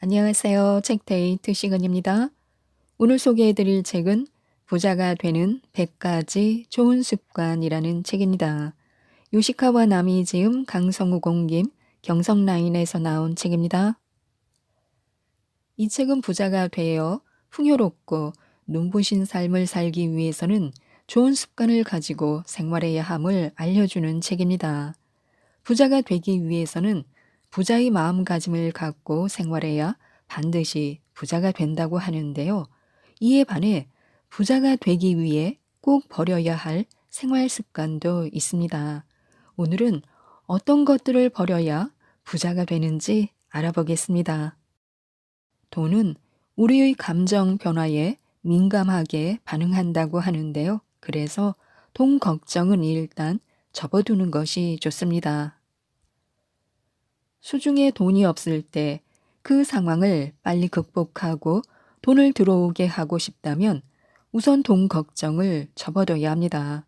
안녕하세요. 책데이트 시간입니다. 오늘 소개해드릴 책은 부자가 되는 100가지 좋은 습관이라는 책입니다. 요시카와 남이 지음 강성우 공김 경성라인에서 나온 책입니다. 이 책은 부자가 되어 풍요롭고 눈부신 삶을 살기 위해서는 좋은 습관을 가지고 생활해야 함을 알려주는 책입니다. 부자가 되기 위해서는 부자의 마음가짐을 갖고 생활해야 반드시 부자가 된다고 하는데요. 이에 반해 부자가 되기 위해 꼭 버려야 할 생활 습관도 있습니다. 오늘은 어떤 것들을 버려야 부자가 되는지 알아보겠습니다. 돈은 우리의 감정 변화에 민감하게 반응한다고 하는데요. 그래서 돈 걱정은 일단 접어두는 것이 좋습니다. 수중에 돈이 없을 때 그 상황을 빨리 극복하고 돈을 들어오게 하고 싶다면 우선 돈 걱정을 접어둬야 합니다.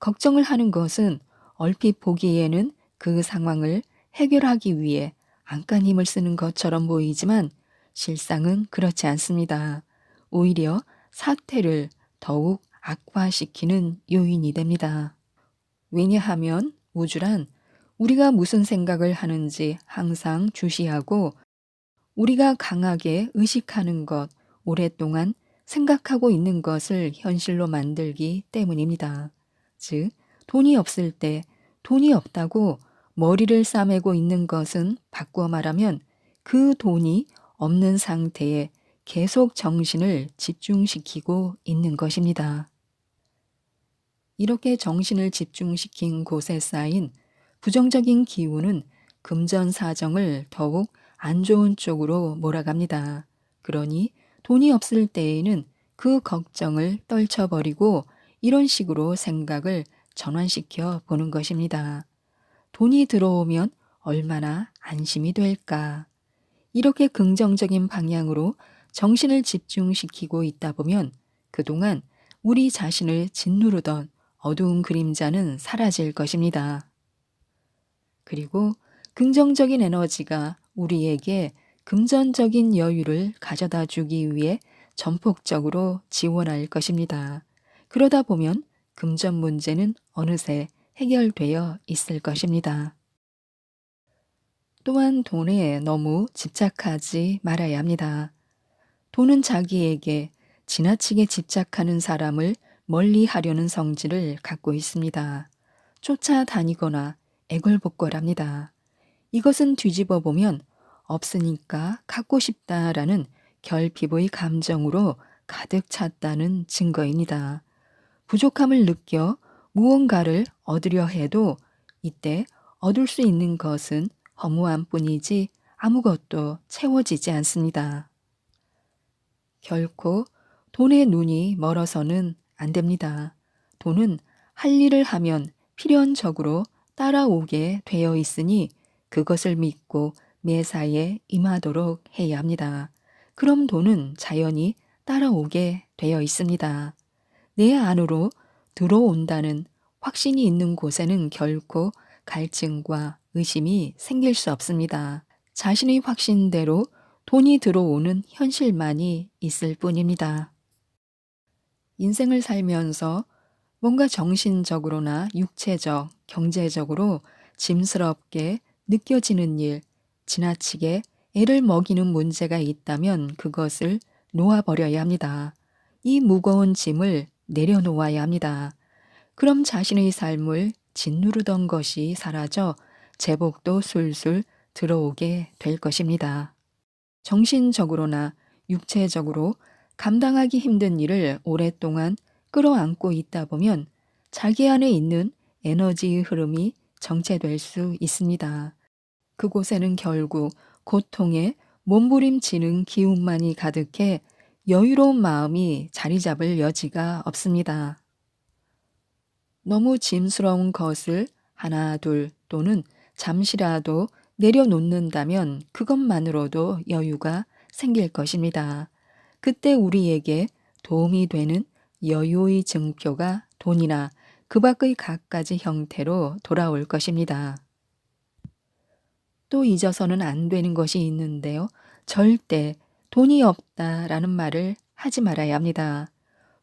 걱정을 하는 것은 얼핏 보기에는 그 상황을 해결하기 위해 안간 힘을 쓰는 것처럼 보이지만 실상은 그렇지 않습니다. 오히려 사태를 더욱 악화시키는 요인이 됩니다. 왜냐하면 우주란 우리가 무슨 생각을 하는지 항상 주시하고 우리가 강하게 의식하는 것, 오랫동안 생각하고 있는 것을 현실로 만들기 때문입니다. 즉, 돈이 없을 때 돈이 없다고 머리를 싸매고 있는 것은 바꾸어 말하면 그 돈이 없는 상태에 계속 정신을 집중시키고 있는 것입니다. 이렇게 정신을 집중시킨 곳에 쌓인 부정적인 기운은 금전 사정을 더욱 안 좋은 쪽으로 몰아갑니다. 그러니 돈이 없을 때에는 그 걱정을 떨쳐버리고 이런 식으로 생각을 전환시켜 보는 것입니다. 돈이 들어오면 얼마나 안심이 될까? 이렇게 긍정적인 방향으로 정신을 집중시키고 있다 보면 그동안 우리 자신을 짓누르던 어두운 그림자는 사라질 것입니다. 그리고 긍정적인 에너지가 우리에게 금전적인 여유를 가져다 주기 위해 전폭적으로 지원할 것입니다. 그러다 보면 금전 문제는 어느새 해결되어 있을 것입니다. 또한 돈에 너무 집착하지 말아야 합니다. 돈은 자기에게 지나치게 집착하는 사람을 멀리 하려는 성질을 갖고 있습니다. 쫓아다니거나 애걸복걸합니다. 이것은 뒤집어 보면 없으니까 갖고 싶다라는 결핍의 감정으로 가득 찼다는 증거입니다. 부족함을 느껴 무언가를 얻으려 해도 이때 얻을 수 있는 것은 허무함 뿐이지 아무것도 채워지지 않습니다. 결코 돈의 눈이 멀어서는 안 됩니다. 돈은 할 일을 하면 필연적으로 따라오게 되어 있으니 그것을 믿고 매사에 임하도록 해야 합니다. 그럼 돈은 자연히 따라오게 되어 있습니다. 내 안으로 들어온다는 확신이 있는 곳에는 결코 갈증과 의심이 생길 수 없습니다. 자신의 확신대로 돈이 들어오는 현실만이 있을 뿐입니다. 인생을 살면서 뭔가 정신적으로나 육체적, 경제적으로 짐스럽게 느껴지는 일, 지나치게 애를 먹이는 문제가 있다면 그것을 놓아버려야 합니다. 이 무거운 짐을 내려놓아야 합니다. 그럼 자신의 삶을 짓누르던 것이 사라져 제복도 술술 들어오게 될 것입니다. 정신적으로나 육체적으로 감당하기 힘든 일을 오랫동안 끌어안고 있다 보면 자기 안에 있는 에너지의 흐름이 정체될 수 있습니다. 그곳에는 결국 고통에 몸부림치는 기운만이 가득해 여유로운 마음이 자리 잡을 여지가 없습니다. 너무 짐스러운 것을 하나, 둘 또는 잠시라도 내려놓는다면 그것만으로도 여유가 생길 것입니다. 그때 우리에게 도움이 되는 여유의 증표가 돈이나 그 밖의 갖가지 형태로 돌아올 것입니다. 또 잊어서는 안 되는 것이 있는데요. 절대 돈이 없다라는 말을 하지 말아야 합니다.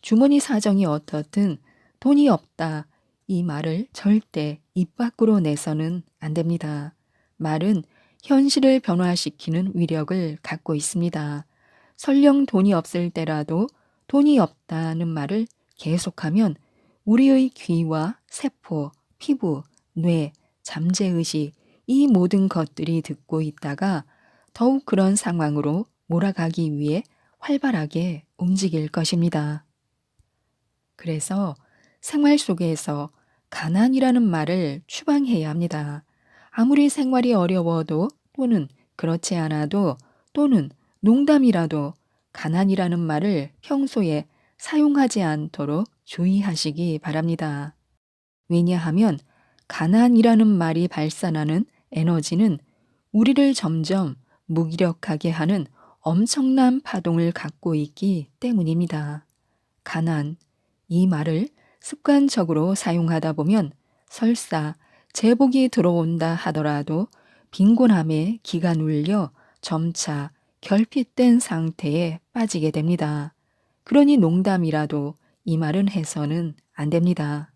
주머니 사정이 어떻든 돈이 없다 이 말을 절대 입 밖으로 내서는 안 됩니다. 말은 현실을 변화시키는 위력을 갖고 있습니다. 설령 돈이 없을 때라도 돈이 없다는 말을 계속하면 우리의 귀와 세포, 피부, 뇌, 잠재의식 이 모든 것들이 듣고 있다가 더욱 그런 상황으로 몰아가기 위해 활발하게 움직일 것입니다. 그래서 생활 속에서 가난이라는 말을 추방해야 합니다. 아무리 생활이 어려워도 또는 그렇지 않아도 또는 농담이라도 가난이라는 말을 평소에 사용하지 않도록 주의하시기 바랍니다. 왜냐하면 가난이라는 말이 발산하는 에너지는 우리를 점점 무기력하게 하는 엄청난 파동을 갖고 있기 때문입니다. 가난, 이 말을 습관적으로 사용하다 보면 설사 제복이 들어온다 하더라도 빈곤함에 기가 눌려 점차 결핍된 상태에 빠지게 됩니다. 그러니 농담이라도 이 말은 해서는 안 됩니다.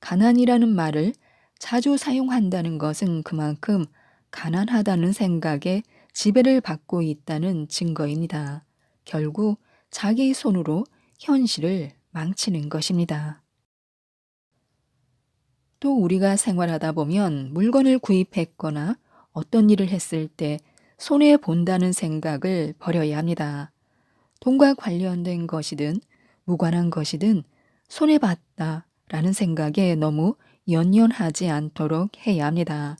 가난이라는 말을 자주 사용한다는 것은 그만큼 가난하다는 생각에 지배를 받고 있다는 증거입니다. 결국 자기 손으로 현실을 망치는 것입니다. 또 우리가 생활하다 보면 물건을 구입했거나 어떤 일을 했을 때 손해 본다는 생각을 버려야 합니다. 돈과 관련된 것이든 무관한 것이든 손해 봤다 라는 생각에 너무 연연하지 않도록 해야 합니다.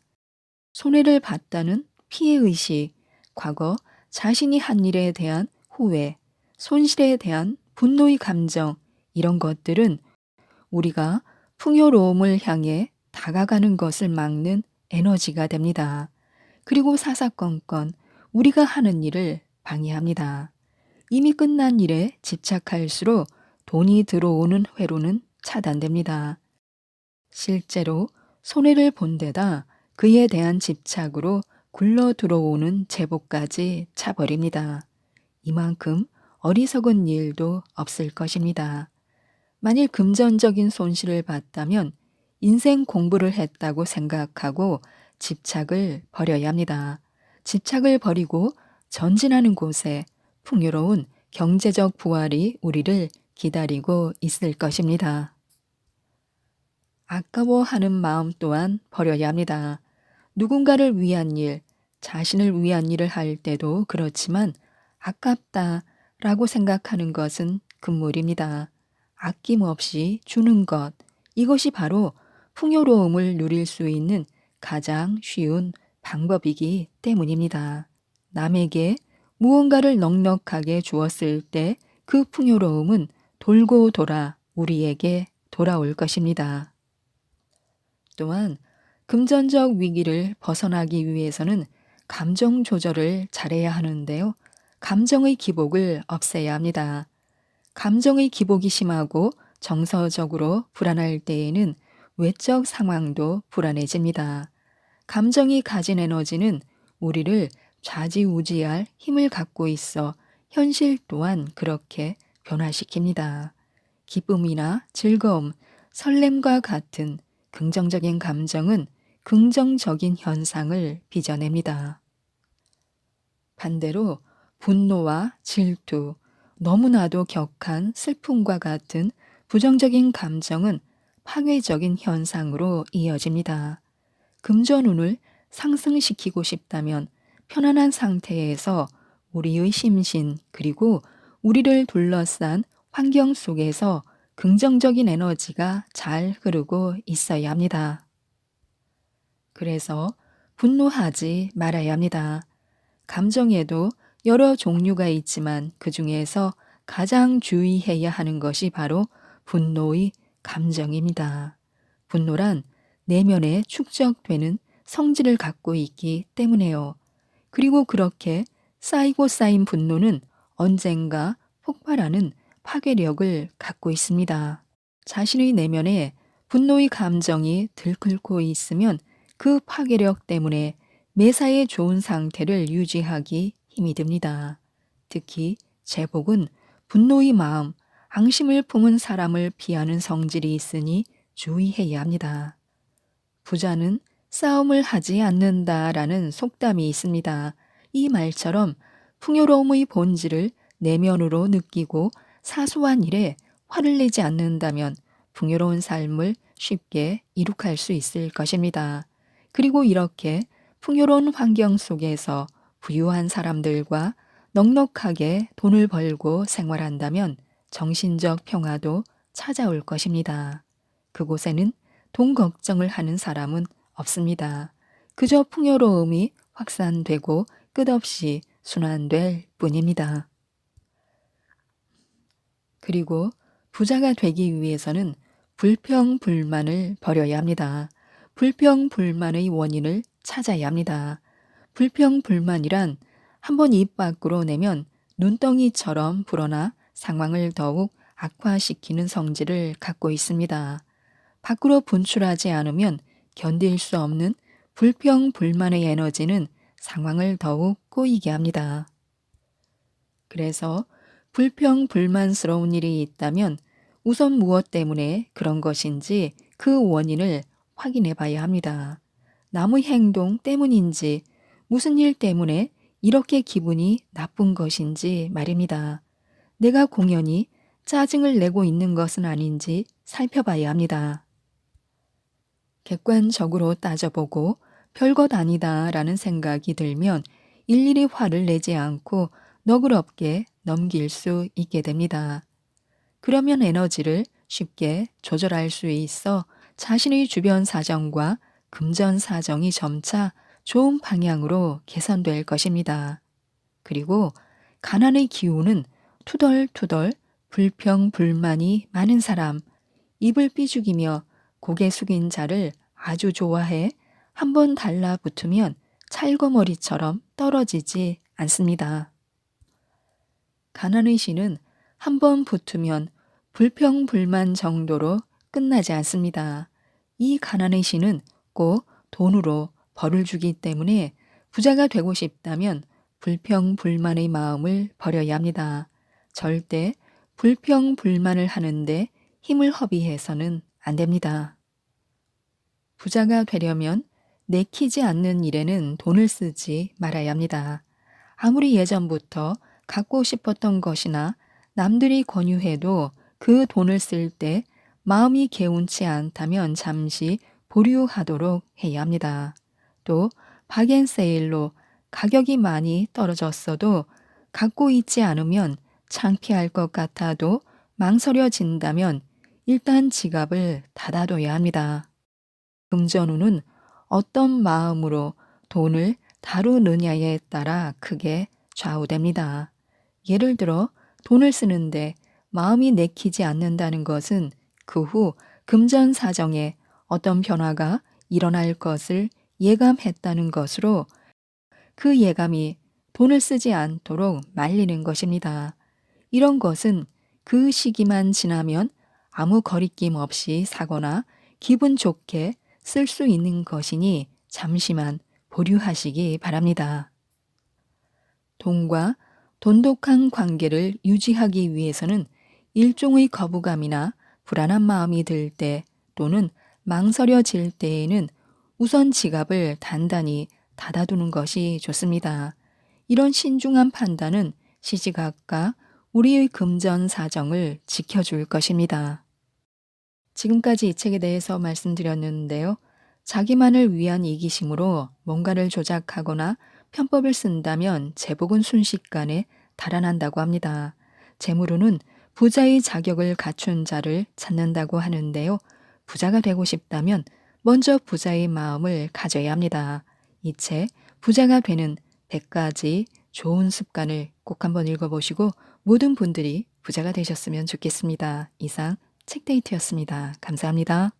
손해를 봤다는 피해의식, 과거 자신이 한 일에 대한 후회, 손실에 대한 분노의 감정, 이런 것들은 우리가 풍요로움을 향해 다가가는 것을 막는 에너지가 됩니다. 그리고 사사건건 우리가 하는 일을 방해합니다. 이미 끝난 일에 집착할수록 돈이 들어오는 회로는 차단됩니다. 실제로 손해를 본 데다 그에 대한 집착으로 굴러 들어오는 제복까지 차버립니다. 이만큼 어리석은 일도 없을 것입니다. 만일 금전적인 손실을 봤다면 인생 공부를 했다고 생각하고 집착을 버려야 합니다. 집착을 버리고 전진하는 곳에 풍요로운 경제적 부활이 우리를 기다리고 있을 것입니다. 아까워하는 마음 또한 버려야 합니다. 누군가를 위한 일, 자신을 위한 일을 할 때도 그렇지만 아깝다 라고 생각하는 것은 금물입니다. 아낌없이 주는 것, 이것이 바로 풍요로움을 누릴 수 있는 가장 쉬운 방법이기 때문입니다. 남에게 무언가를 넉넉하게 주었을 때 그 풍요로움은 돌고 돌아 우리에게 돌아올 것입니다. 또한 금전적 위기를 벗어나기 위해서는 감정 조절을 잘해야 하는데요. 감정의 기복을 없애야 합니다. 감정의 기복이 심하고 정서적으로 불안할 때에는 외적 상황도 불안해집니다. 감정이 가진 에너지는 우리를 좌지우지할 힘을 갖고 있어 현실 또한 그렇게 변화시킵니다. 기쁨이나 즐거움, 설렘과 같은 긍정적인 감정은 긍정적인 현상을 빚어냅니다. 반대로 분노와 질투, 너무나도 격한 슬픔과 같은 부정적인 감정은 파괴적인 현상으로 이어집니다. 금전운을 상승시키고 싶다면 편안한 상태에서 우리의 심신 그리고 우리를 둘러싼 환경 속에서 긍정적인 에너지가 잘 흐르고 있어야 합니다. 그래서 분노하지 말아야 합니다. 감정에도 여러 종류가 있지만 그 중에서 가장 주의해야 하는 것이 바로 분노의 감정입니다. 분노란 내면에 축적되는 성질을 갖고 있기 때문에요. 그리고 그렇게 쌓이고 쌓인 분노는 언젠가 폭발하는 파괴력을 갖고 있습니다. 자신의 내면에 분노의 감정이 들끓고 있으면 그 파괴력 때문에 매사에 좋은 상태를 유지하기 힘이 듭니다. 특히 제복은 분노의 마음, 앙심을 품은 사람을 피하는 성질이 있으니 주의해야 합니다. 부자는 싸움을 하지 않는다라는 속담이 있습니다. 이 말처럼 풍요로움의 본질을 내면으로 느끼고 사소한 일에 화를 내지 않는다면 풍요로운 삶을 쉽게 이룩할 수 있을 것입니다. 그리고 이렇게 풍요로운 환경 속에서 부유한 사람들과 넉넉하게 돈을 벌고 생활한다면 정신적 평화도 찾아올 것입니다. 그곳에는 돈 걱정을 하는 사람은 없습니다. 그저 풍요로움이 확산되고 끝없이 순환될 뿐입니다. 그리고 부자가 되기 위해서는 불평 불만을 버려야 합니다. 불평 불만의 원인을 찾아야 합니다. 불평 불만이란 한 번 입 밖으로 내면 눈덩이처럼 불어나 상황을 더욱 악화시키는 성질을 갖고 있습니다. 밖으로 분출하지 않으면 견딜 수 없는 불평 불만의 에너지는 상황을 더욱 꼬이게 합니다. 그래서 불평 불만스러운 일이 있다면 우선 무엇 때문에 그런 것인지 그 원인을 확인해 봐야 합니다. 남의 행동 때문인지 무슨 일 때문에 이렇게 기분이 나쁜 것인지 말입니다. 내가 공연히 짜증을 내고 있는 것은 아닌지 살펴봐야 합니다. 객관적으로 따져보고 별것 아니다 라는 생각이 들면 일일이 화를 내지 않고 너그럽게 넘길 수 있게 됩니다. 그러면 에너지를 쉽게 조절할 수 있어 자신의 주변 사정과 금전 사정이 점차 좋은 방향으로 개선될 것입니다. 그리고 가난의 기운은 투덜투덜 불평 불만이 많은 사람, 입을 삐죽이며 고개 숙인 자를 아주 좋아해 한 번 달라붙으면 찰거머리처럼 떨어지지 않습니다. 가난의 신은 한번 붙으면 불평 불만 정도로 끝나지 않습니다. 이 가난의 신은 꼭 돈으로 벌을 주기 때문에 부자가 되고 싶다면 불평 불만의 마음을 버려야 합니다. 절대 불평 불만을 하는데 힘을 허비해서는 안 됩니다. 부자가 되려면 내키지 않는 일에는 돈을 쓰지 말아야 합니다. 아무리 예전부터 갖고 싶었던 것이나 남들이 권유해도 그 돈을 쓸 때 마음이 개운치 않다면 잠시 보류하도록 해야 합니다. 또 박앤세일로 가격이 많이 떨어졌어도 갖고 있지 않으면 창피할 것 같아도 망설여진다면 일단 지갑을 닫아둬야 합니다. 금전운은 어떤 마음으로 돈을 다루느냐에 따라 크게 좌우됩니다. 예를 들어 돈을 쓰는데 마음이 내키지 않는다는 것은 그 후 금전 사정에 어떤 변화가 일어날 것을 예감했다는 것으로 그 예감이 돈을 쓰지 않도록 말리는 것입니다. 이런 것은 그 시기만 지나면 아무 거리낌 없이 사거나 기분 좋게 쓸 수 있는 것이니 잠시만 보류하시기 바랍니다. 돈과 돈독한 관계를 유지하기 위해서는 일종의 거부감이나 불안한 마음이 들 때 또는 망설여질 때에는 우선 지갑을 단단히 닫아두는 것이 좋습니다. 이런 신중한 판단은 시지각각 우리의 금전 사정을 지켜줄 것입니다. 지금까지 이 책에 대해서 말씀드렸는데요. 자기만을 위한 이기심으로 뭔가를 조작하거나 편법을 쓴다면 제복은 순식간에 달아난다고 합니다. 재물운은 부자의 자격을 갖춘 자를 찾는다고 하는데요. 부자가 되고 싶다면 먼저 부자의 마음을 가져야 합니다. 이 책 부자가 되는 100가지 좋은 습관을 꼭 한번 읽어보시고 모든 분들이 부자가 되셨으면 좋겠습니다. 이상 책데이트였습니다. 감사합니다.